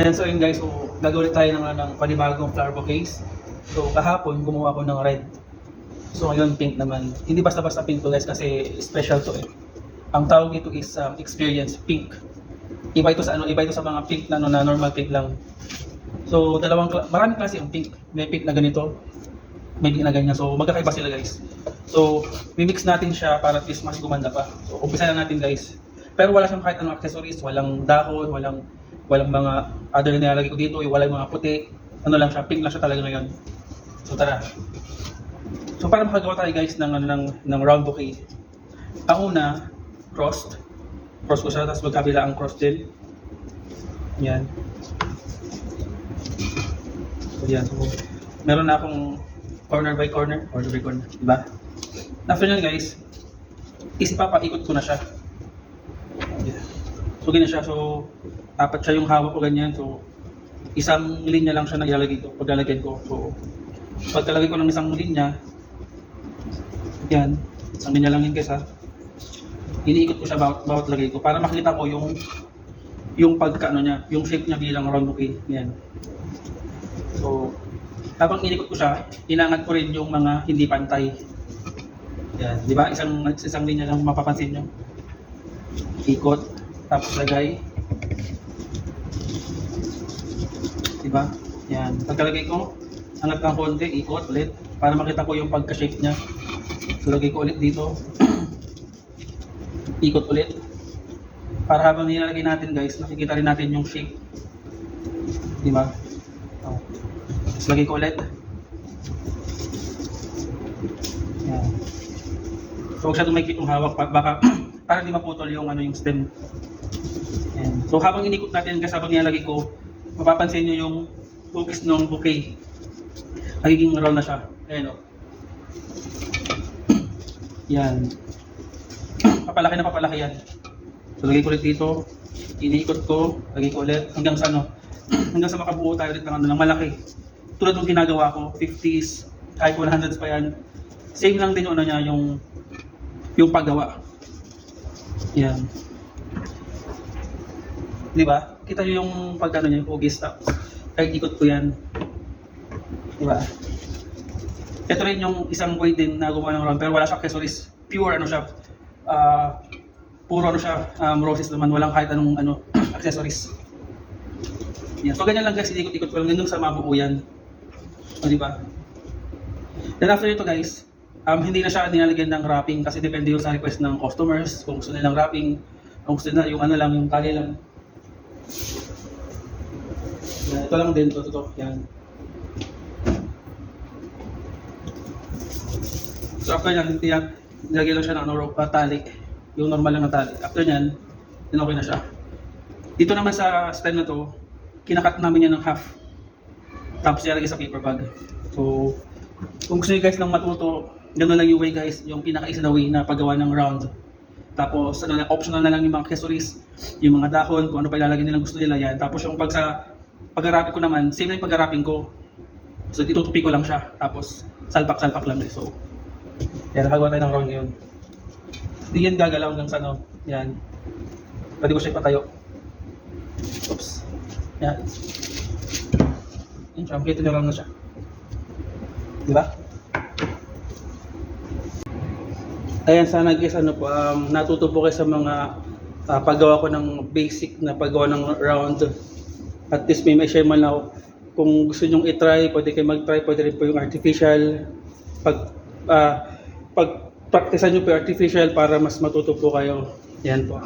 And so yun guys, so gagawin tayo ng, ng panibagong flower bouquets. So kahapon, gumawa ko ng red. So ngayon, pink naman. Hindi basta-basta pink to guys kasi special to eh. Ang tawag dito is um, experience pink. Iba ito sa ano, iba ito sa mga pink na, ano, na normal pink lang. So dalawang, maraming klase yung pink. May pink na ganito, may pink na ganyan. So magkakaiba sila guys. So mimix natin siya para at least mas gumanda pa. So umpisa na natin guys. Pero wala siyang kahit anong accessories, walang dahon, walang walang mga other na nilalagay ko dito, yung walang mga puti. Ano lang siya, pink lang siya talaga ngayon. So tara. So para makagawa tayo guys ng, ng, ng round bouquet. Ang una, crossed. Cross ko siya, tapos magkabila ang cross din. Yan. So yan. So, meron na akong corner by corner, corner by corner. Diba? After nyan guys, is ipapaikot ko na siya. Yeah. So ganyan siya. So apat siya yung hawak ko ganyan. So isang linya lang siya na ilalagay ko. Paglalagyan ko. So pagkalagay ko ng isang linya, yan. Isang linya lang yun ha. Iniikot ko siya bawat, bawat lagay ko para makita ko yung yung pagka ano niya, yung shape niya bilang round bouquet. Yan. So, habang inikot ko siya, inangat ko rin yung mga hindi pantay. Yan, di ba? Isang isang linya lang mapapansin nyo. Ikot, tapos lagay. Di ba? Yan. Pagkalagay ko, angat ng konti, ikot ulit para makita ko yung pagka-shape niya. So, lagay ko ulit dito. ikot ulit. Para habang nilalagay natin guys, nakikita rin natin yung shape. Di ba? Oh. Tapos lagay ko ulit. Yan. So huwag siya tumikit yung hawak baka para di maputol yung ano yung stem. So habang inikot natin guys, habang nilalagay ko, mapapansin nyo yung hugis ng bouquet. Nagiging round na siya. Ayan o. Yan. Papalaki na papalaki yan. So lagay ko ulit dito, iniikot ko, lagay ko ulit hanggang sa ano, hanggang sa makabuo tayo ulit ng ano, ng malaki. Tulad ng ginagawa ko, 50s, kahit 100s pa yan. Same lang din yung ano niya, yung yung paggawa. Yan. Di ba? Kita niyo yung pagkano yung hugis tapos kahit ikot ko yan. Di ba? Ito rin yung isang way din na gumawa ng round pero wala siya accessories. Pure ano siya. ah puro ano siya, um, roses naman, walang kahit anong ano, accessories. Yan. So ganyan lang guys, inikot-ikot ko lang, ganun sa mabuo yan. O di ba? Then after ito guys, um, hindi na siya nilalagyan ng wrapping kasi depende yun sa request ng customers. Kung gusto nilang wrapping, kung gusto nila yung ano lang, yung tali lang. Yan, ito lang din, ito. Yan. So after yan, yan, nilagyan lang siya ng ano, rope, uh. Yung normal lang na tali. After yan, then okay na siya. Dito naman sa stem na to, kinakat namin yan ng half. Tapos ilalagay sa paper bag. So, kung gusto niyo guys ng matuto, gano'n lang yung way guys, yung pinaka-isa na way na paggawa ng round. Tapos, ano, optional na lang yung mga accessories, yung mga dahon, kung ano pa ilalagay nilang gusto nila yan. Tapos yung pag sa pag-wrapping ko naman, same lang yung pag-wrapping ko. So, itutupi ko lang siya. Tapos, salpak-salpak lang eh. So, yan, nakagawa tayo ng round ngayon. Hindi yan gagalaw hanggang sa ano. Yan. Pwede ko siya ipatayo. Oops. Yan. Yan siya. Makita nyo lang na siya. Di ba? Ayan, sana guys, ano po, um, natuto po kayo sa mga ah, paggawa ko ng basic na paggawa ng round. At least may may man ako. Kung gusto nyong i-try, pwede kayo mag-try, pwede rin po yung artificial. Pag, ah, pag practicean nyo po yung artificial para mas matuto po kayo. Yan po.